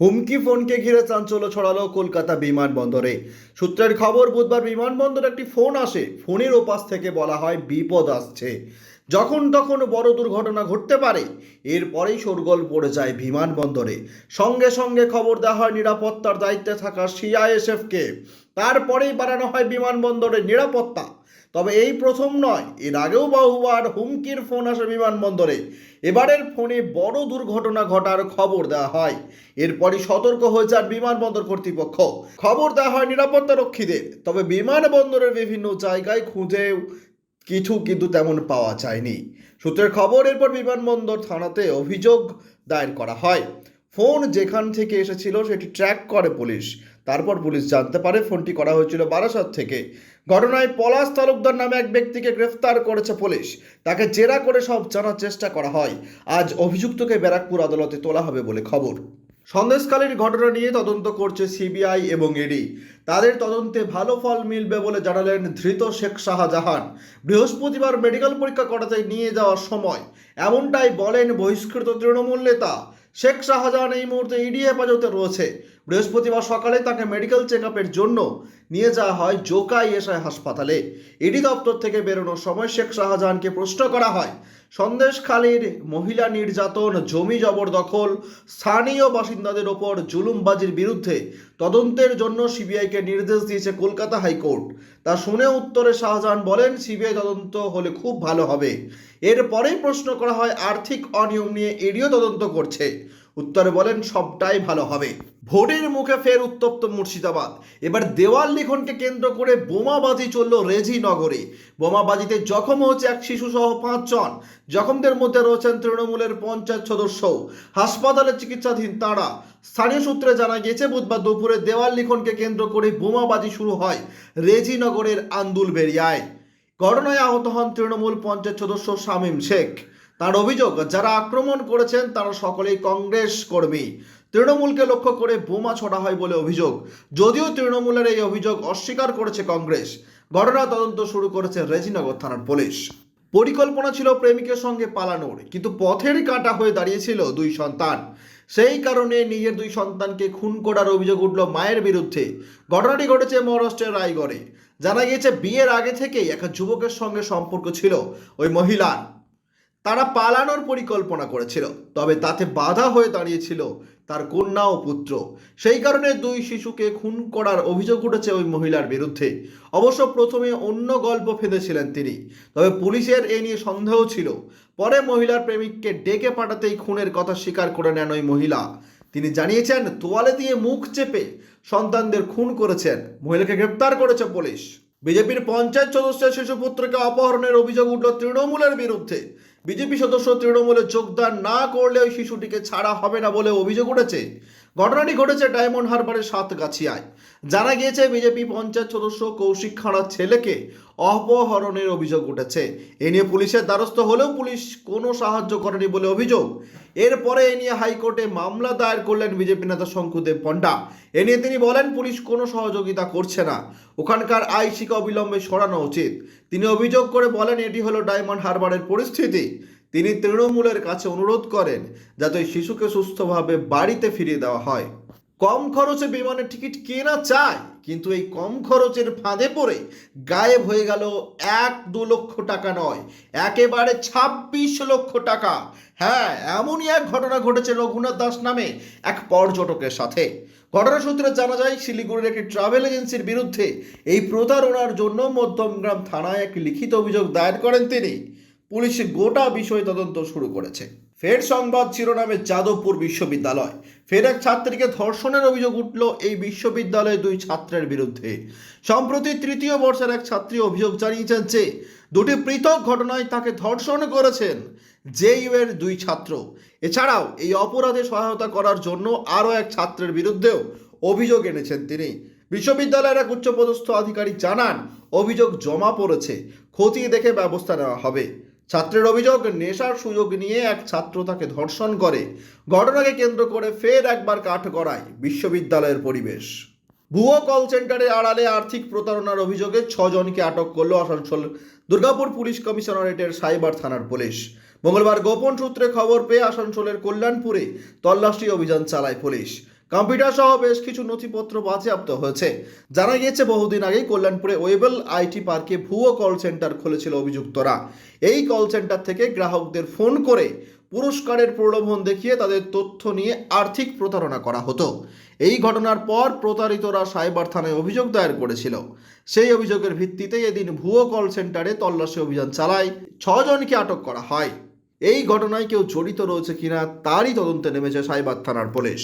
হুমকি ফোনকে ঘিরে চাঞ্চল্য ছড়ালো কলকাতা বিমানবন্দরে। সূত্রের খবর, বুধবার বিমানবন্দরে একটি ফোন আসে। ফোনের ওপাশ থেকে বলা হয়, বিপদ আসছে। যখন তখন বড় দুর্ঘটনা ঘটতে পারে। এরপরেই শোরগোল পড়ে যায় বিমানবন্দরে। সঙ্গে সঙ্গে খবর দেওয়া হয়, নিরাপত্তার দায়িত্বে থাকা সিআইএসএফকে। তারপরেই বাড়ানো হয় বিমানবন্দরের নিরাপত্তা। তবে এই প্রথম নয়, এর আগেও বহুবার হুমকির ফোন আসে বিমানবন্দরে। এবারের ফোনে বড় দুর্ঘটনা ঘটার খবর দেওয়া হয়। এরপরই সতর্ক হয়ে যান বিমানবন্দর কর্তৃপক্ষ। খবর দেওয়া হয় নিরাপত্তা রক্ষীদের। তবে বিমানবন্দরের বিভিন্ন জায়গায় খুঁজেও কিছু কিন্তু তেমন পাওয়া যায়নি। সূত্রের খবর, এরপর বিমানবন্দর থানাতে অভিযোগ দায়ের করা হয়। ফোন যেখান থেকে এসেছিল সেটি ট্র্যাক করে পুলিশ। তারপর পুলিশ জানতে পারে ফোনটি করা হয়েছিল বারাসাত থেকে। ঘটনায় পলাশ তালুকদার নামে এক ব্যক্তিকে গ্রেফতার করেছে পুলিশ। তাকে জেরা করে সব জানার চেষ্টা করা হয়। আজ অভিযুক্তকে ব্যারাকপুর আদালতে তোলা হবে বলে খবর। সন্দেশকালীন ঘটনা নিয়ে তদন্ত করছে সিবিআই এবং ইডি তাদের তদন্তে ভালো ফল মিলবে বলে জানালেন ধৃত শেখ শাহজাহান। বৃহস্পতিবার মেডিকেল পরীক্ষা করাতে নিয়ে যাওয়ার সময়। এমনটাই বলেন বহিষ্কৃত তৃণমূল নেতা। শেখ শাহজাহান এই মুহূর্তে ইডি হেফাজতে রয়েছে। বৃহস্পতিবার সকালে তাকে মেডিকেল চেক জন্য নিয়ে যাওয়া হয় জোকা ইএসআই হাসপাতালে ইডি দপ্তর থেকে বেরোনোর সময় শেখ শাহজাহানকে প্রশ্ন করা হয় সন্দেশখালীর মহিলা নির্যাতন, জমি জবরদখল স্থানীয় বাসিন্দাদের ওপর জুলুমবাজির বিরুদ্ধে তদন্তের জন্য সিবিআইকে নির্দেশ দিয়েছে কলকাতা হাইকোর্ট। তা শুনে উত্তরে শাহজাহান বলেন, সিবিআই তদন্ত হলে খুব ভালো হবে। এরপরেই প্রশ্ন করা হয়, আর্থিক অনিয়ম নিয়ে ইডিও তদন্ত করছে। উত্তরে বলেন, সবটাই ভালো হবে। ভোটের মুখে ফের উত্তপ্ত মুর্শিদাবাদ। এবার দেওয়াল লিখনকে কেন্দ্র করে বোমাবাজি চলল রেজি নগরে বোমাবাজিতে জখম হয়েছে এক শিশু সহ পাঁচজন। জখমদের মধ্যে রয়েছেন তৃণমূলের পঞ্চায়েত সদস্য। হাসপাতালে চিকিৎসাধীন তারা। স্থানীয় সূত্রে জানা গেছে বুধবার দুপুরে দেওয়াল লিখনকে কেন্দ্র করে বোমাবাজি শুরু হয় রেজিনগরের আন্দুল বেরিয়ায় ঘটনায় আহত হন তৃণমূল পঞ্চায়েত সদস্য শামীম শেখ। তার অভিযোগ, যারা আক্রমণ করেছেন তারা সকলেই কংগ্রেস কর্মী। তৃণমূলকে লক্ষ্য করে বোমা ছোড়া হয় বলে অভিযোগ। যদিও তৃণমূলের এই অভিযোগ অস্বীকার করেছে কংগ্রেস ঘটনা তদন্ত শুরু করেছে রেজিনগর থানার পুলিশ। পরিকল্পনা ছিল প্রেমিকের সঙ্গে পালানোর, কিন্তু পথের কাঁটা হয়ে দাঁড়িয়েছিল দুই সন্তান। সেই কারণে নিজের দুই সন্তানকে খুন করার অভিযোগ উঠল মায়ের বিরুদ্ধে। ঘটনাটি ঘটেছে মহারাষ্ট্রের রায়গড়ে। জানা গিয়েছে, বিয়ের আগে থেকেই এক যুবকের সঙ্গে সম্পর্ক ছিল। ওই মহিলার তারা পালানোর পরিকল্পনা করেছিল, তবে তাতে বাধা হয়ে দাঁড়িয়েছিল তার কন্যা ও পুত্র। সেই কারণে দুই শিশুকে খুন করার অভিযোগ উঠেছে ওই মহিলার বিরুদ্ধে। অবশ্য প্রথমে অন্য গল্প ফেঁদেছিলেন তিনি, তবে পুলিশের এ নিয়ে সন্দেহ ছিল। পরে মহিলার প্রেমিককে ডেকে পাঠাতেই খুনের কথা স্বীকার করে নেন ওই মহিলা। তিনি জানিয়েছেন, তোয়ালে দিয়ে মুখ চেপে সন্তানদের খুন করেছেন। মহিলাকে গ্রেপ্তার করেছে পুলিশ। বিজেপির পঞ্চায়েত সদস্যের শিশুপুত্রকে অপহরণের অভিযোগ উঠল তৃণমূলের বিরুদ্ধে। বিজেপি সদস্য তৃণমূলে যোগদান না করলে ওই শিশুটিকে ছাড়া হবে না বলে অভিযোগ উঠেছে। ঘটনাটি ঘটেছে ডায়মন্ড হারবারের সাতগাছিয়ায়। জানা গিয়েছে, বিজেপি পঞ্চায়েত সদস্য কৌশিক খাঁড়ার ছেলেকে অপহরণের অভিযোগ উঠেছে। এ নিয়ে পুলিশের দ্বারস্থ হলেও পুলিশ কোনো সাহায্য করেনি বলে অভিযোগ। এরপরে এ নিয়ে হাইকোর্টে মামলা দায়ের করলেন বিজেপি নেতা শঙ্কুদেব পণ্ডা। এ নিয়ে তিনি বলেন, পুলিশ কোনো সহযোগিতা করছে না। ওখানকার আইসিকে অবিলম্বে সরানো উচিত। তিনি অভিযোগ করে বলেন, এটি হলো ডায়মন্ড হারবারের পরিস্থিতি। তিনি তৃণমূলের কাছে অনুরোধ করেন যাতে শিশুকে সুস্থভাবে বাড়িতে ফিরিয়ে দেওয়া হয়। কম খরচে বিমানের টিকিট কেনা চায় কিন্তু এই কম খরচের ফাঁদে পড়ে গায়েব হয়ে গেল এক দু লক্ষ টাকা নয়, একেবারে ছাব্বিশ লক্ষ টাকা। হ্যাঁ এমনই এক ঘটনা ঘটেছে রঘুনাথ দাস নামে এক পর্যটকের সাথে। ঘটনা সূত্রে জানা যায়, শিলিগুড়ির একটি ট্রাভেল এজেন্সির বিরুদ্ধে এই প্রতারণার জন্য মধ্যমগ্রাম থানায় এক লিখিত অভিযোগ দায়ের করেন তিনি। পুলিশ গোটা বিষয় তদন্ত শুরু করেছে। ফের সংবাদ শিরোনামে যাদবপুর বিশ্ববিদ্যালয়। ফের এক ছাত্রীকে ধর্ষণের অভিযোগ উঠল এই বিশ্ববিদ্যালয়ের দুই ছাত্রের বিরুদ্ধে। সম্প্রতি তৃতীয় বর্ষের এক ছাত্রী অভিযোগ জানিয়েছেন যে, দুটি পৃথক ঘটনায় তাকে ধর্ষণ করেছেন জেইউ এর দুই ছাত্র। এছাড়াও এই অপরাধে সহায়তা করার জন্য আরও এক ছাত্রের বিরুদ্ধেও অভিযোগ এনেছেন তিনি। বিশ্ববিদ্যালয়ের এক উচ্চপদস্থ আধিকারিক জানান, অভিযোগ জমা পড়েছে, খতিয়ে দেখে ব্যবস্থা নেওয়া হবে। ছাত্রের অভিযোগ, নেশার সুযোগ নিয়ে এক ছাত্র তাকে ধর্ষণ করে। ঘটনাকে কেন্দ্র করে ফের একবার কাঠ করায় বিশ্ববিদ্যালয়ের পরিবেশ। ভুয়ো কল সেন্টারের আড়ালে আর্থিক প্রতারণার অভিযোগে ছজনকে আটক করল আসানসোল দুর্গাপুর পুলিশ কমিশনারেটের সাইবার থানার পুলিশ। মঙ্গলবার গোপন সূত্রে খবর পেয়ে আসানসোলের কল্যাণপুরে তল্লাশি অভিযান চালায় পুলিশ। কম্পিউটার সহ বেশ কিছু নথিপত্র বাজেয়াপ্ত হয়েছে। জানা গিয়েছে, বহুদিন আগেই কল্যাণপুরে ওয়েবেল আইটি পার্কে ভুয়ো কল সেন্টার খুলেছিল অভিযুক্তরা। এই কল সেন্টার থেকে গ্রাহকদের ফোন করে পুরস্কারের প্রলোভন দেখিয়ে তাদের তথ্য নিয়ে আর্থিক প্রতারণা করা হতো। এই ঘটনার পর প্রতারিতরা সাইবার থানায় অভিযোগ দায়ের করেছিল। সেই অভিযোগের ভিত্তিতে এদিন ভুয়ো কল সেন্টারে তল্লাশি অভিযান চালায়, ছজনকে আটক করা হয়। এই ঘটনায় কেউ জড়িত রয়েছে কিনা তারই তদন্তে নেমেছে সাইবার থানার পুলিশ।